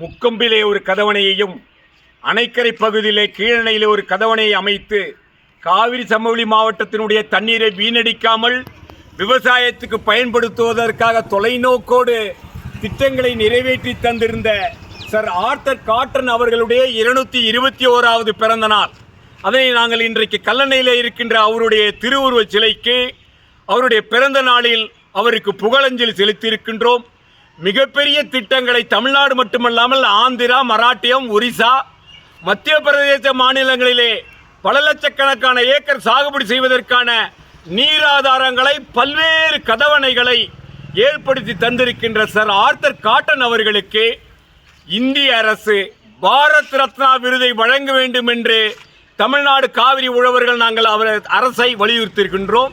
முக்கொம்பிலே ஒரு கதவணையையும் அணைக்கரை பகுதியிலே கீழணையிலே ஒரு கதவணையை அமைத்து காவிரி சமவெளி மாவட்டத்தினுடைய தண்ணீரை வீணடிக்காமல் விவசாயத்துக்கு பயன்படுத்துவதற்காக தொலைநோக்கோடு திட்டங்களை நிறைவேற்றி தந்திருந்த சர் ஆர்த்தர் காட்டன் அவர்களுடைய இருநூத்தி இருபத்தி ஓராவது பிறந்த நாள். அதனை நாங்கள் இன்றைக்கு கல்லணையில் இருக்கின்ற அவருடைய திருவுருவச் சிலைக்கு அவருடைய பிறந்த நாளில் அவருக்கு புகழஞ்சலி செலுத்தியிருக்கின்றோம். மிகப்பெரிய திட்டங்களை தமிழ்நாடு மட்டுமல்லாமல் ஆந்திரா மராட்டியம் ஒரிசா மத்திய பிரதேச மாநிலங்களிலே பல லட்சக்கணக்கான ஏக்கர் சாகுபடி செய்வதற்கான நீராதாரங்களை பல்வேறு கதவணைகளை ஏற்படுத்தி தந்திருக்கின்ற சர் ஆர்த்தர் காட்டன் அவர்களுக்கு இந்திய அரசு பாரத் ரத்னா விருதை வழங்க வேண்டும் என்று தமிழ்நாடு காவிரி உழவர்கள் நாங்கள் அவர் அரசை வலியுறுத்தியிருக்கின்றோம்.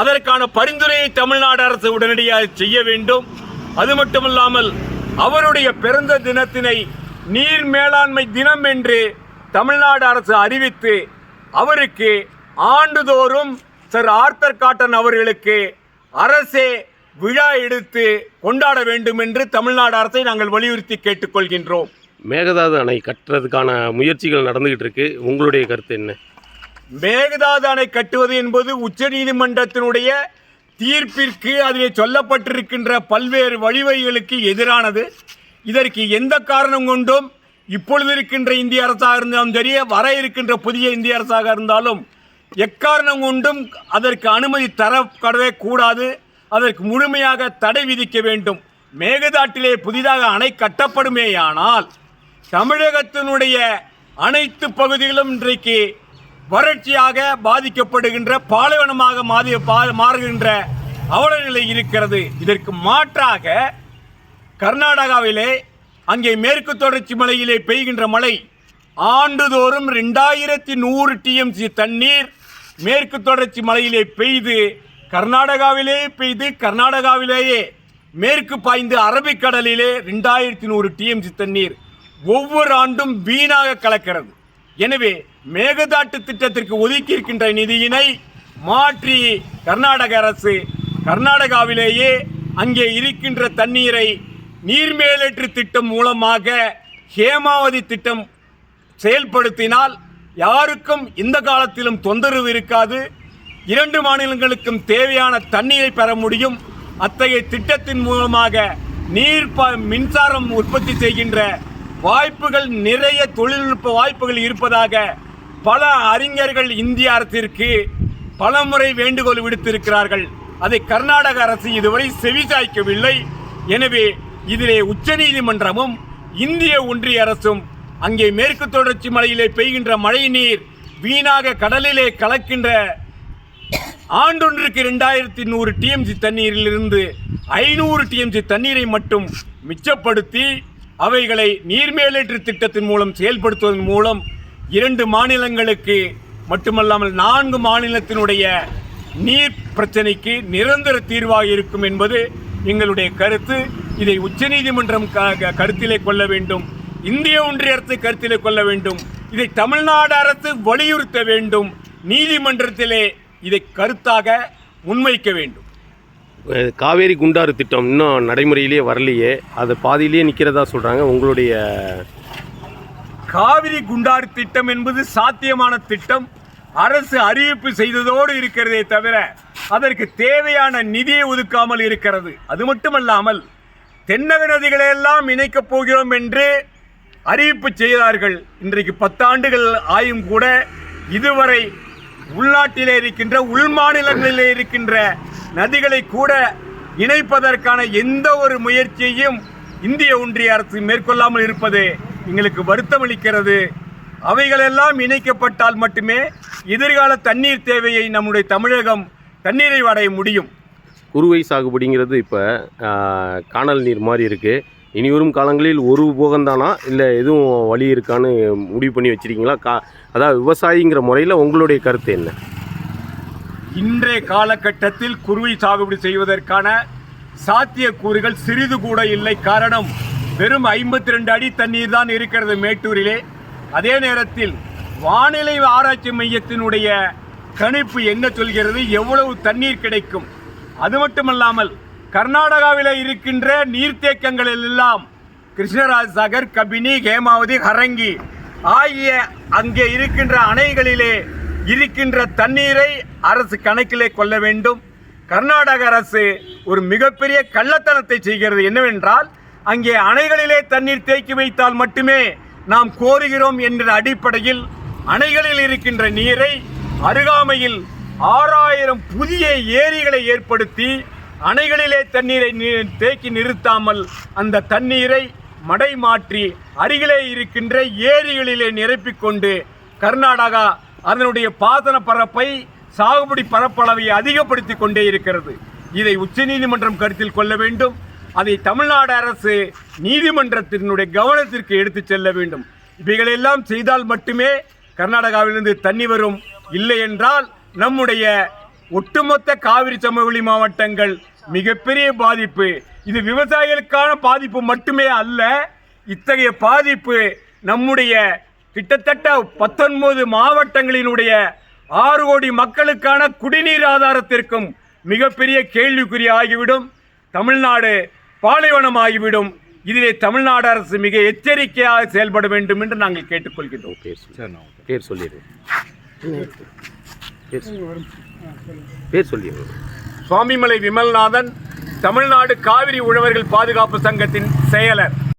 அதற்கான பரிந்துரையை தமிழ்நாடு அரசு உடனடியாக செய்ய வேண்டும். அது மட்டுமல்லாமல் அவருடைய பிறந்த தினத்தினை நீர் மேலாண்மை தினம் என்று தமிழ்நாடு அரசு அறிவித்து அவருக்கு ஆண்டுதோறும் சர் ஆர்த்தர் காட்டன் அவர்களுக்கு அரசே விழா எடுத்து கொண்டாட வேண்டும் என்று தமிழ்நாடு அரசை நாங்கள் வலியுறுத்தி கேட்டுக்கொள்கின்றோம். மேகதாது அணை கட்டுறதுக்கான முயற்சிகள் நடந்துகிட்டு இருக்கு. உங்களுடைய கருத்து என்ன? மேகதாது அணை கட்டுவது என்பது உச்சநீதிமன்றத்தினுடைய தீர்ப்பிற்கு அதிலே சொல்லப்பட்டிருக்கின்ற பல்வேறு வழிவகைகளுக்கு எதிரானது. இதற்கு எந்த காரணம் கொண்டும் இப்பொழுது இருக்கின்ற இந்திய அரசாக இருந்தாலும் சரி வர இருக்கின்ற புதிய இந்திய அரசாக இருந்தாலும் எக்காரணம் கொண்டும் அதற்கு அனுமதி தரப்படவே கூடாது. அதற்கு முழுமையாக தடை விதிக்க வேண்டும். மேகதாட்டிலே புதிதாக அணை கட்டப்படுமேயானால் தமிழகத்தினுடைய அனைத்து பகுதிகளும் இன்றைக்கு வறட்சியாக பாதிக்கப்படுகின்ற பாலைவனமாக மாறி மாறுகின்ற அவல நிலை இருக்கிறது. இதற்கு மாற்றாக கர்நாடகாவிலே அங்கே மேற்கு தொடர்ச்சி மலையிலே பெய்கின்ற மழை ஆண்டுதோறும் ரெண்டாயிரத்தி நூறு டிஎம்சி தண்ணீர் மேற்கு தொடர்ச்சி மலையிலே பெய்து கர்நாடகாவிலே பெய்து கர்நாடகாவிலேயே மேற்கு பாய்ந்து அரபிக்கடலிலே ரெண்டாயிரத்தி நூறு டிஎம்சி தண்ணீர் ஒவ்வொரு ஆண்டும் வீணாக கலக்கிறது. எனவே மேகதாட்டு திட்டத்திற்கு ஒதுக்கி இருக்கின்ற நிதியினை மாற்றி கர்நாடக அரசு கர்நாடகாவிலேயே அங்கே இருக்கின்ற தண்ணீரை நீர்மேலேற்று திட்டம் மூலமாக ஹேமாவதி திட்டம் செயல்படுத்தினால் யாருக்கும் இந்த காலத்திலும் தொந்தரவு இருக்காது. இரண்டு மாநிலங்களுக்கும் தேவையான தண்ணீரை பெற முடியும். அத்தகைய திட்டத்தின் மூலமாக நீர் ப- மின்சாரம் உற்பத்தி செய்கின்ற வாய்ப்புகள் நிறைய தொழில்நுட்ப வாய்ப்புகள் இருப்பதாக பல அறிஞர்கள் இந்திய அரசிற்கு பலமுறை வேண்டுகோள் விடுத்திருக்கிறார்கள். அதை கர்நாடக அரசு இதுவரை செவிசாய்க்கவில்லை. எனவே இதிலே உச்சநீதிமன்றமும் இந்திய ஒன்றிய அரசும் அங்கே மேற்கு தொடர்ச்சி மலையிலே பெய்கின்ற மழை நீர் வீணாக கடலிலே கலக்கின்ற ஆண்டொன்றுக்கு ரெண்டாயிரத்தி நூறு டிஎம்சி தண்ணீரிலிருந்து ஐநூறு டிஎம்சி தண்ணீரை மட்டும் மிச்சப்படுத்தி அவைகளை நீர்மேலேற்று திட்டத்தின் மூலம் செயல்படுத்துவதன் மூலம் இரண்டு மாநிலங்களுக்கு மட்டுமல்லாமல் நான்கு மாநிலத்தினுடைய நீர் பிரச்சனைக்கு நிரந்தர தீர்வாக இருக்கும் என்பது எங்களுடைய கருத்து. இதை உச்சநீதிமன்றம் கருத்திலே கொள்ள வேண்டும். இந்திய ஒன்றிய அரசு கருத்திலே கொள்ள வேண்டும். இதை தமிழ்நாடு அரசு வலியுறுத்த வேண்டும். நீதிமன்றத்திலே இதை கருத்தாக முன்வைக்க வேண்டும். காவேரி குண்டாறு திட்டம் இன்னும் நடைமுறையிலேயே வரலையே. அது பாதியிலேயே நிற்கிறதா சொல்கிறாங்க உங்களுடைய காவிரி குண்டாறு திட்டம் என்பது சாத்தியமான திட்டம். அரசு அறிவிப்பு செய்ததோடு இருக்கிறதே தவிர அதற்கு தேவையான நிதியை ஒதுக்காமல் இருக்கிறது. அது மட்டுமல்லாமல் தென்னக நதிகளையெல்லாம் இணைக்கப் போகிறோம் என்று அறிவிப்பு செய்தார்கள். இன்றைக்கு பத்தாண்டுகள் ஆயும் கூட இதுவரை உள்நாட்டிலே இருக்கின்ற உள் மாநிலங்களிலே இருக்கின்ற நதிகளை கூட இணைப்பதற்கான எந்த ஒரு முயற்சியையும் இந்திய ஒன்றிய அரசு மேற்கொள்ளாமல் இருப்பது எங்களுக்கு வருத்தமளிக்கிறது அவைகளெல்லாம் இணைக்கப்பட்டால் மட்டுமே எதிர்கால தண்ணீர் தேவையை நம்முடைய தமிழகம் தண்ணீரை அடைய முடியும். குறுவை சாகுபடிங்கிறது இப்போ காணல் நீர் மாதிரி இருக்குது இனி வரும் காலங்களில் ஒரு போகம்தானா இல்லை எதுவும் வழி இருக்கான்னு முடிவு பண்ணி வச்சிருக்கீங்களா? கா அதாவது விவசாயிங்கிற முறையில் உங்களுடைய கருத்து என்ன? இன்றைய காலகட்டத்தில் குருவி சாகுபடி செய்வதற்கான சாத்தியக்கூறுகள் சிறிது கூட இல்லை. காரணம் வெறும் ஐம்பத்தி ரெண்டு அடி தண்ணீர் தான் இருக்கிறது மேட்டூரிலே. அதே நேரத்தில் வானிலை ஆராய்ச்சி மையத்தினுடைய கணிப்பு என்ன சொல்கிறது? எவ்வளவு தண்ணீர் கிடைக்கும்? அது மட்டுமல்லாமல் கர்நாடகாவில் இருக்கின்ற நீர்த்தேக்கங்களில் எல்லாம் கிருஷ்ணராஜ் சாகர் கபினி ஹேமாவதி ஹரங்கி ஆகிய அங்கே இருக்கின்ற அணைகளிலே இருக்கின்ற தண்ணீரை அரசு கணக்கிலே கொள்ள வேண்டும். கர்நாடக அரசு ஒரு மிகப்பெரிய கள்ளத்தனத்தை செய்கிறது என்னவென்றால் அங்கே அணைகளிலே தண்ணீர் தேக்கி வைத்தால் மட்டுமே நாம் கோருகிறோம் என்ற அடிப்படையில் அணைகளில் இருக்கின்ற நீரை அருகாமையில் ஆறாயிரம் புதிய ஏரிகளை ஏற்படுத்தி அணைகளிலே தண்ணீரை தேக்கி நிறுத்தாமல் அந்த தண்ணீரை மடை மாற்றி அருகிலே இருக்கின்ற ஏரிகளிலே நிரப்பிக்கொண்டு கர்நாடகா அதனுடைய பாசன பரப்பை சாகுபடி பரப்பளவை அதிகப்படுத்தி கொண்டே இருக்கிறது. இதை உச்சநீதிமன்றம் கருத்தில் கொள்ள வேண்டும். அதை தமிழ்நாடு அரசு நீதிமன்றத்தினுடைய கவனத்திற்கு எடுத்துச் செல்ல வேண்டும். இவைகளெல்லாம் செய்தால் மட்டுமே கர்நாடகாவிலிருந்து தண்ணி வரும். இல்லை என்றால் நம்முடைய ஒட்டுமொத்த காவிரி சமவெளி மாவட்டங்கள் மிகப்பெரிய பாதிப்பு. இது விவசாயிகளுக்கான பாதிப்பு மட்டுமே அல்ல இத்தகைய பாதிப்பு நம்முடைய கிட்டத்தட்ட பத்தொன்பது மாவட்டங்களினுடைய ஆறு கோடி மக்களுக்கான குடிநீர் ஆதாரத்திற்கும் மிகப்பெரிய கேள்விக்குறி ஆகிவிடும். தமிழ்நாடு பாலைவனம் ஆகிவிடும். இதிலே தமிழ்நாடு அரசு மிக எச்சரிக்கையாக செயல்பட வேண்டும் என்று நாங்கள் கேட்டுக்கொள்கிறோம் பேர் சொல்லி. பேர் சொல்லிடுங்க பேர் சொல்லி- பேர் சொல்லிடுங்க சுவாமிமலை விமல்நாதன் தமிழ்நாடு காவிரி உழவர்கள் பாதுகாப்பு சங்கத்தின் செயலர்.